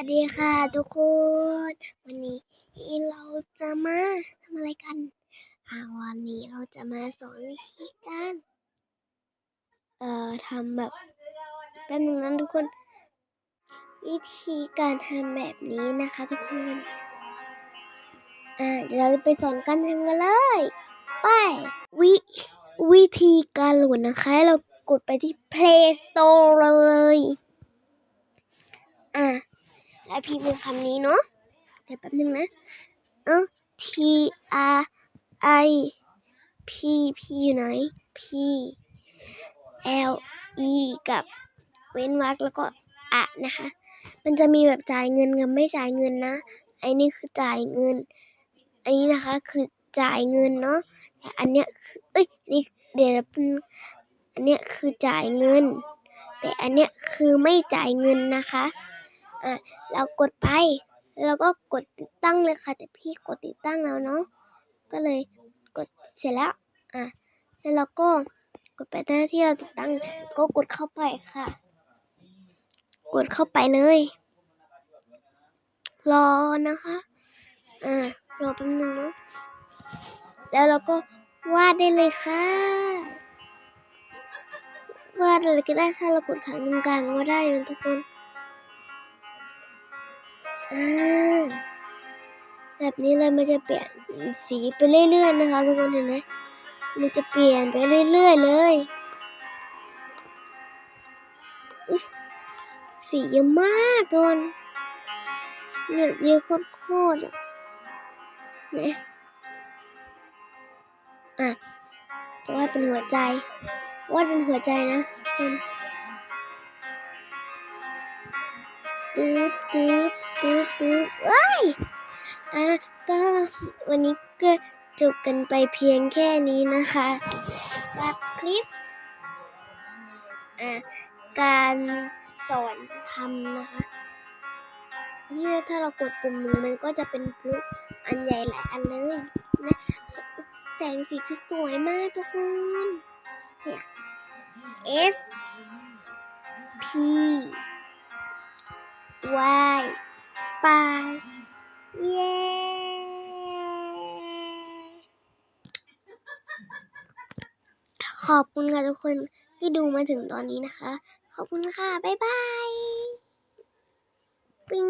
วัสดีค่ะทุกคน วันนี้เราจะมาทำอะไรกันอาวันนี้เราจะมาสอนวิธีการเอ่อทำแบบแป๊บนึงนะทุกคน วิธีการทำแบบนี้นะคะทุกคนอ่าเดี๋ยวเราไปสอนกันทำกันเลย ไปวิวิธีการโหลดนะคะให้เรากดไปที่ Play Store เลยอะ แล้วพิมพ์เป็นคำนี้เนาะเดี๋ยวแป๊บนึงนะ เออ T R I P P อยู่ไหน P L E กับเว้นวรรคแล้วก็อะนะคะ มันจะมีแบบจ่ายเงินกับไม่จ่ายเงินนะ ไอ้นี่คือจ่ายเงิน อันนี้นะคะคือจ่ายเงินเนาะ แต่อันเนี้ยคือเอ้ย นี่เดี๋ยวอันเนี้ยคือจ่ายเงิน แต่อันเนี้ยคือไม่จ่ายเงินนะคะ อะเรากดไปแล้วก็กดติดตั้งเลยค่ะ แต่พี่กดติดตั้งแล้วเนาะก็เลยกดเสร็จแล้วอะแล้วเราก็กดไปหน้าที่เราติดตั้ง ก็กดเข้าไปค่ะ กดเข้าไปเลย รอนะคะอ่ารอแป๊บนึงเนาะแล้วเราก็วาดได้เลยค่ะวาดอะไรก็ได้ถ้าเรากดขังตรงกลางก็ได้นะทุกคน แบบนี้เลยมันจะเปลี่ยนสีไปเรื่อยๆนะคะทุกคนเห็นไหมมันจะเปลี่ยนไปเรื่อยๆเลยสีเยอะมากทุกคนเนี่ยเยอะโคตรๆอะนะอะจะวาดเป็นหัวใจวาดเป็นหัวใจนะทุกคนตึ๊บตึ๊บ ตึ๊บตึ๊บเอ้ยอะก็วันนี้ก็จบกันไปเพียงแค่นี้นะคะกับคลิปอะการสอนทำนะคะนี่ถ้าเรากดปุ่มหนึ่งมันก็จะเป็นพลุอันใหญ่หลายอันเลยนะแสงสีคือสวยมากทุกคนเนี่ย S P Y Spy เย้ขอบคุณค่ะทุกคนที่ดูมาถึงตอนนี้นะคะ ขอบคุณค่ะ บ๊ายบาย ปิ้ง